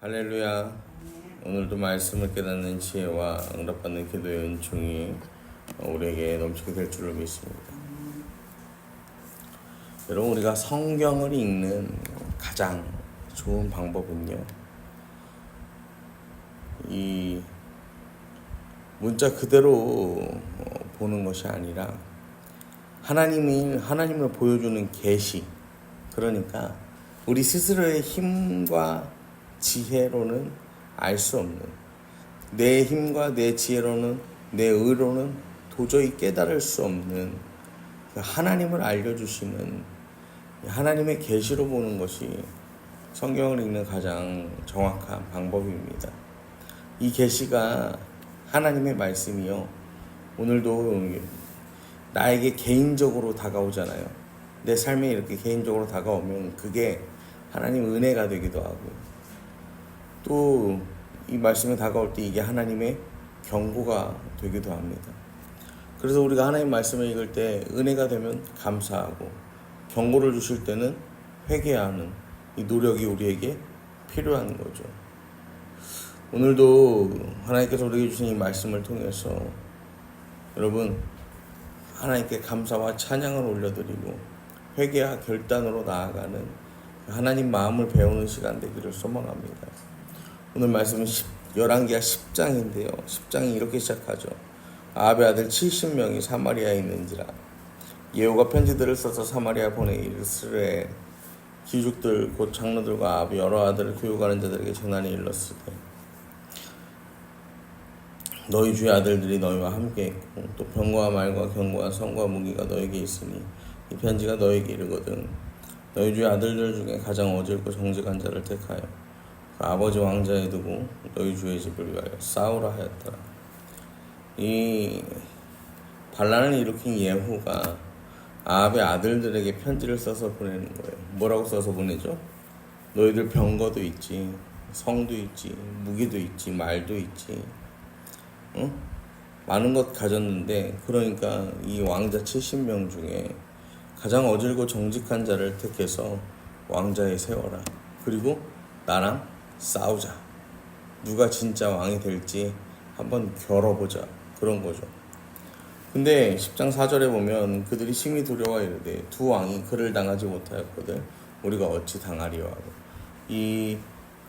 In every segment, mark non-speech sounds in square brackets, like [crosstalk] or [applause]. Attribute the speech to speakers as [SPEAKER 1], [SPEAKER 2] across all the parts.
[SPEAKER 1] 할렐루야. 오늘도 말씀을 깨닫는 지혜와 응답받는 기도의 은총이 우리에게 넘치게 될 줄로 믿습니다. 여러분 우리가 성경을 읽는 가장 좋은 방법은요. 이 문자 그대로 보는 것이 아니라 하나님이 하나님을 보여주는 계시 그러니까 우리 스스로의 힘과 지혜로는 알 수 없는 내 힘과 내 지혜로는 내 의로는 도저히 깨달을 수 없는 그 하나님을 알려주시는 하나님의 계시로 보는 것이 성경을 읽는 가장 정확한 방법입니다. 이 계시가 하나님의 말씀이요. 오늘도 나에게 개인적으로 다가오잖아요. 내 삶에 이렇게 개인적으로 다가오면 그게 하나님 은혜가 되기도 하고 또 이 말씀이 다가올 때 이게 하나님의 경고가 되기도 합니다. 그래서 우리가 하나님 말씀을 읽을 때 은혜가 되면 감사하고 경고를 주실 때는 회개하는 이 노력이 우리에게 필요한 거죠. 오늘도 하나님께서 우리에게 주신 이 말씀을 통해서 여러분 하나님께 감사와 찬양을 올려드리고 회개와 결단으로 나아가는 하나님 마음을 배우는 시간 되기를 소망합니다. 오늘 말씀은 11기가 10장인데요. 10장이 이렇게 시작하죠. 아합의 아들 70명이 사마리아에 있는지라 예후가 편지들을 써서 사마리아 보내 이르스레 귀족들 곧 장로들과 아합 여러 아들을 교육하는 자들에게 일렀을 때 너희 주의 아들들이 너희와 함께 있고 또 병과 말과 경과 성과 무기가 너에게 있으니 이 편지가 너에게 이르거든 너희 주의 아들들 중에 가장 어질고 정직한 자를 택하여 그 아버지 왕자에 두고 너희 주의 집을 위하여 싸우라 하였더라 이 반란을 일으킨 예후가 아합의 아들들에게 편지를 써서 보내는 거예요 뭐라고 써서 보내죠? 너희들 병거도 있지 성도 있지 무기도 있지 말도 있지 응? 많은 것 가졌는데 그러니까 이 왕자 70명 중에 가장 어질고 정직한 자를 택해서 왕자에 세워라. 그리고 나랑 싸우자. 누가 진짜 왕이 될지 한번 겨뤄보자. 그런 거죠. 근데 10장 4절에 보면 그들이 심히 두려워 이르되 두 왕이 그를 당하지 못하였거든 우리가 어찌 당하리요 하고 이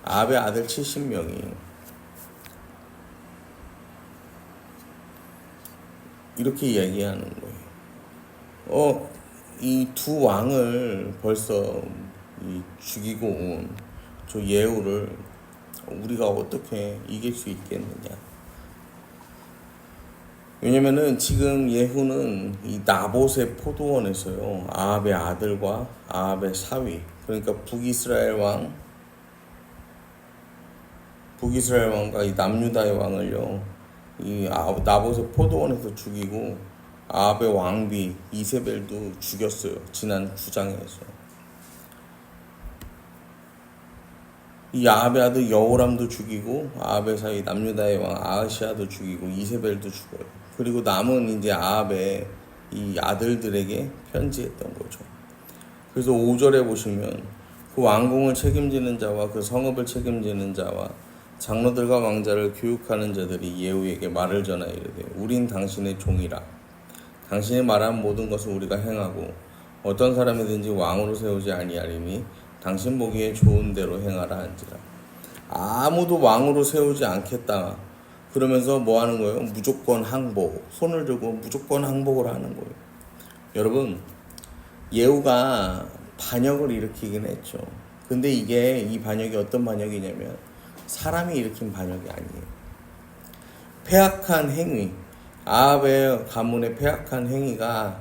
[SPEAKER 1] 아합의 아들 70명이 이렇게 이야기하는 거예요. 어, 이 두 왕을 벌써 이 죽이고 온 저 예후를 우리가 어떻게 이길 수 있겠느냐. 왜냐면은 지금 예후는 이 나봇의 포도원에서요. 아합의 아들과 아합의 사위 그러니까 북이스라엘 왕 북이스라엘 왕과 이 남유다의 왕을요. 이 아합- 나봇의 포도원에서 죽이고 아합의 왕비 이세벨도 죽였어요. 지난 9장에서 이 아들 여호람도 죽이고 아합의 사이 남유다의 왕 아하시아도 죽이고 이세벨도 죽어요. 그리고 남은 이제 아합의 이 아들들에게 편지했던 거죠. 그래서 5절에 보시면 그 왕궁을 책임지는 자와 그 성읍을 책임지는 자와 장로들과 왕자를 교육하는 자들이 예후에게 말을 전하 이르되 우린 당신의 종이라 당신이 말한 모든 것을 우리가 행하고 어떤 사람이든지 왕으로 세우지 아니하리니 당신 보기에 좋은 대로 행하라 한지라. 아무도 왕으로 세우지 않겠다. 그러면서 뭐 하는 거예요? 무조건 항복. 손을 들고 무조건 항복을 하는 거예요. 여러분 예후가 반역을 일으키긴 했죠. 근데 이게 이 반역이 어떤 반역이냐면 사람이 일으킨 반역이 아니에요. 폐악한 행위 아합의 가문의 폐악한 행위가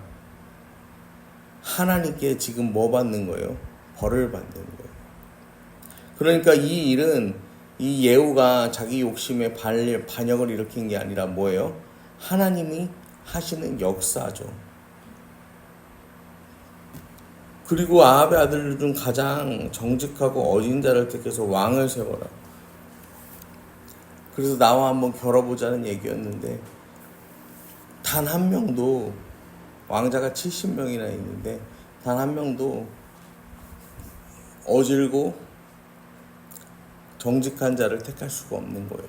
[SPEAKER 1] 하나님께 지금 뭐 받는 거예요? 벌을 받는 거예요. 그러니까 이 일은 이 예후가 자기 욕심에 발, 반역을 일으킨 게 아니라 뭐예요? 하나님이 하시는 역사죠. 그리고 아합의 아들들 중 가장 정직하고 어진 자를 택해서 왕을 세워라. 그래서 나와 한번 겨뤄보자는 얘기였는데 단 한 명도 왕자가 70명이나 있는데 단 한 명도 어질고 정직한 자를 택할 수가 없는 거예요.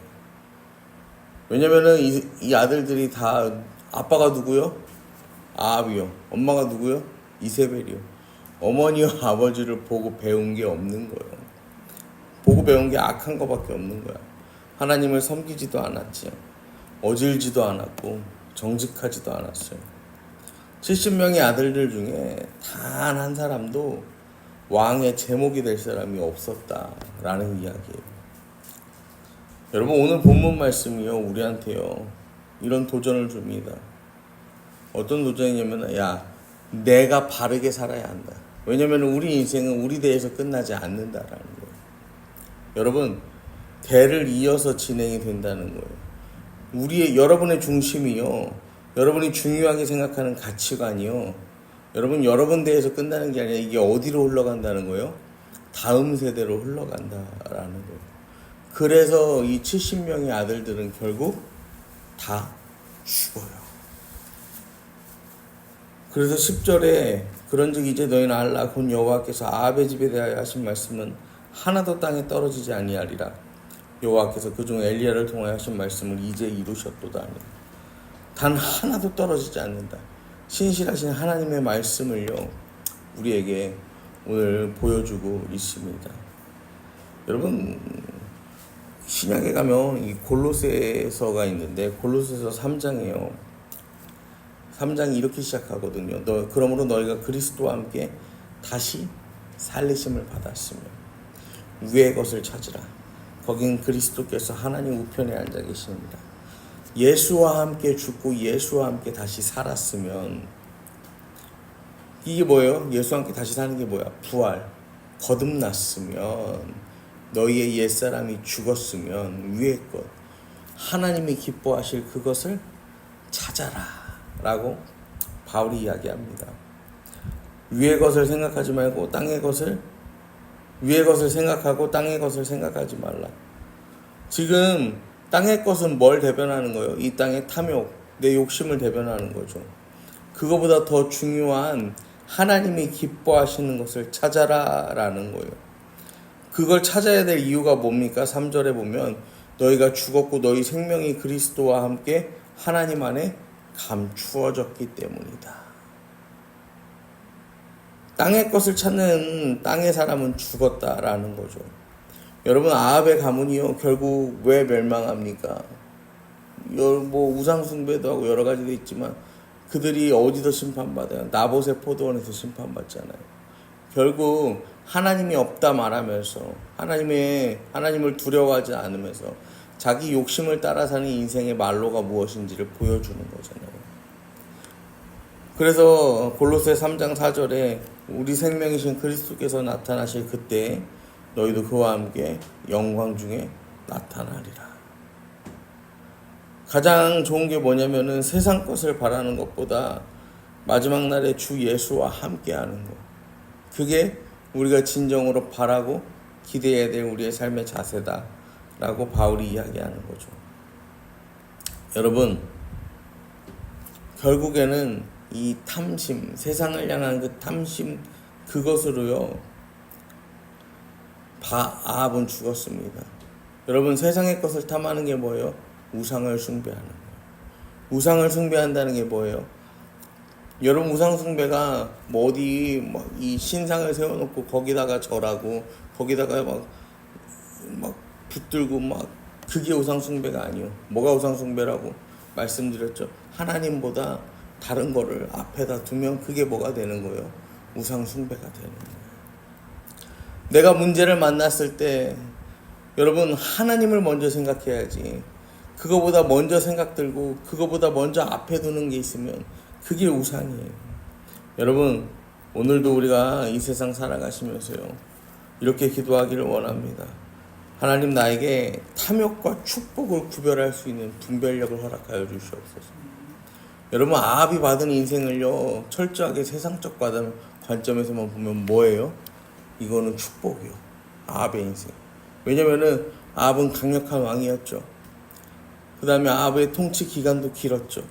[SPEAKER 1] 왜냐면은 이, 이 아들들이 다 아빠가 누구요? 아합이요. 엄마가 누구요? 이세벨이요. 어머니와 [laughs] 아버지를 보고 배운 게 없는 거예요. 보고 배운 게 악한 거밖에 없는 거야. 하나님을 섬기지도 않았지요. 어질지도 않았고 정직하지도 않았어요. 70명의 아들들 중에 단 한 사람도 왕의 제목이 될 사람이 없었다라는 이야기예요. 여러분 오늘 본문 말씀이요 우리한테요 이런 도전을 줍니다. 어떤 도전이냐면 야 내가 바르게 살아야 한다. 왜냐면 우리 인생은 우리 대에서 끝나지 않는다라는 거예요. 여러분 대를 이어서 진행이 된다는 거예요. 우리의 여러분의 중심이요. 여러분이 중요하게 생각하는 가치관이요. 여러분 여러분 대에서 끝나는 게 아니라 이게 어디로 흘러간다는 거예요? 다음 세대로 흘러간다라는 거예요. 그래서 이 70명의 아들들은 결국 다 죽어요. 그래서 10절에 그런즉 이제 너희는 알라 곧 여호와께서 아합의 집에 대하여 하신 말씀은 하나도 땅에 떨어지지 아니하리라. 여호와께서 그중 엘리야를 통하여 하신 말씀을 이제 이루셨도다. 단 하나도 떨어지지 않는다. 신실하신 하나님의 말씀을요 우리에게 오늘 보여주고 있습니다. 여러분 신약에 가면 이 골로새서가 있는데 골로새서 3장이에요. 3장이 이렇게 시작하거든요. 너 그러므로 너희가 그리스도와 함께 다시 살리심을 받았으며 위의 것을 찾으라. 거긴 그리스도께서 하나님 우편에 앉아 계십니다. 예수와 함께 죽고 예수와 함께 다시 살았으면 이게 뭐예요? 예수와 함께 다시 사는 게 뭐야? 부활. 거듭났으면 너희의 옛사람이 죽었으면 위의 것 하나님이 기뻐하실 그것을 찾아라 라고 바울이 이야기합니다. 위의 것을 생각하지 말고 땅의 것을 위의 것을 생각하고 땅의 것을 생각하지 말라. 지금 땅의 것은 뭘 대변하는 거예요? 이 땅의 탐욕, 내 욕심을 대변하는 거죠. 그거보다 더 중요한 하나님이 기뻐하시는 것을 찾아라 라는 거예요. 그걸 찾아야 될 이유가 뭡니까? 3절에 보면 너희가 죽었고 너희 생명이 그리스도와 함께 하나님 안에 감추어졌기 때문이다. 땅의 것을 찾는 땅의 사람은 죽었다라는 거죠. 여러분 아합의 가문이요 결국 왜 멸망합니까? 뭐 우상 숭배도 하고 여러 가지도 있지만 그들이 어디서 심판받아요? 나봇의 포도원에서 심판받잖아요. 결국 하나님이 없다 말하면서 하나님의 하나님을 두려워하지 않으면서 자기 욕심을 따라 사는 인생의 말로가 무엇인지를 보여주는 거잖아요. 그래서 골로새 3장 4절에 우리 생명이신 그리스도께서 나타나실 그때 너희도 그와 함께 영광 중에 나타나리라. 가장 좋은 게 뭐냐면은 세상 것을 바라는 것보다 마지막 날에 주 예수와 함께 하는 것. 그게 우리가 진정으로 바라고 기대해야 될 우리의 삶의 자세다. 라고 바울이 이야기하는 거죠. 여러분, 결국에는 이 탐심, 세상을 향한 그 탐심, 그것으로요, 바, 아합은 죽었습니다. 여러분, 세상의 것을 탐하는 게 뭐예요? 우상을 숭배하는 거예요. 우상을 숭배한다는 게 뭐예요? 여러분 우상 숭배가 뭐 어디 막 이 신상을 세워놓고 거기다가 절하고 거기다가 막 막 붙들고 막 그게 우상 숭배가 아니요. 뭐가 우상 숭배라고 말씀드렸죠. 하나님보다 다른 거를 앞에다 두면 그게 뭐가 되는 거예요? 우상 숭배가 되는 거예요. 내가 문제를 만났을 때 여러분 하나님을 먼저 생각해야지. 그거보다 먼저 생각 들고 그거보다 먼저 앞에 두는 게 있으면 그게 우상이에요. 여러분, 오늘도 우리가 이 세상 살아가시면서요. 이렇게 기도하기를 원합니다. 하나님 나에게 탐욕과 축복을 구별할 수 있는 분별력을 허락하여 주시옵소서. 여러분, 아합이 받은 인생을요, 철저하게 세상적 관점에서만 보면 뭐예요? 이거는 축복이요. 아합의 인생. 왜냐면은 아합은 강력한 왕이었죠. 그 다음에 아합의 통치 기간도 길었죠.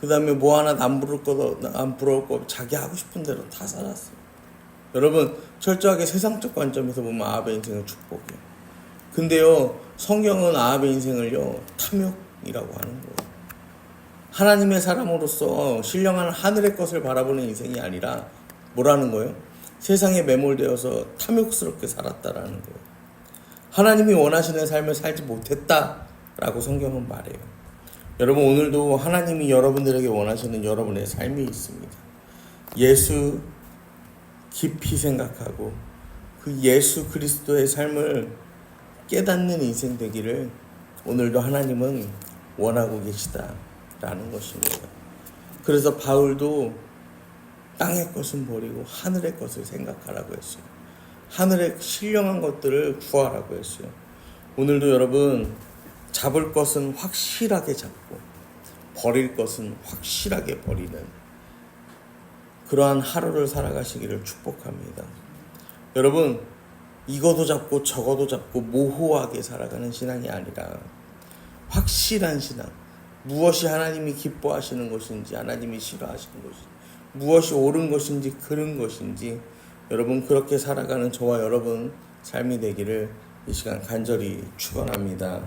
[SPEAKER 1] 그 다음에 뭐 하나 안 부를 거도 안 부러울 거 자기 하고 싶은 대로 다 살았어요. 여러분 철저하게 세상적 관점에서 보면 아합의 인생은 축복이에요. 근데요, 성경은 아합의 인생을요, 탐욕이라고 하는 거예요. 하나님의 사람으로서 신령한 하늘의 것을 바라보는 인생이 아니라 뭐라는 거예요? 세상에 매몰되어서 탐욕스럽게 살았다라는 거예요. 하나님이 원하시는 삶을 살지 못했다라고 성경은 말해요. 여러분 오늘도 하나님이 여러분들에게 원하시는 여러분의 삶이 있습니다. 예수 깊이 생각하고 그 예수 그리스도의 삶을 깨닫는 인생 되기를 오늘도 하나님은 원하고 계시다라는 것입니다. 그래서 바울도 땅의 것은 버리고 하늘의 것을 생각하라고 했어요. 하늘의 신령한 것들을 구하라고 했어요. 오늘도 여러분 잡을 것은 확실하게 잡고 버릴 것은 확실하게 버리는 그러한 하루를 살아가시기를 축복합니다. 여러분 이거도 잡고 저거도 잡고 모호하게 살아가는 신앙이 아니라 확실한 신앙 무엇이 하나님이 기뻐하시는 것인지 하나님이 싫어하시는 것인지 무엇이 옳은 것인지 그른 것인지 여러분 그렇게 살아가는 저와 여러분 삶이 되기를 이 시간 간절히 축원합니다.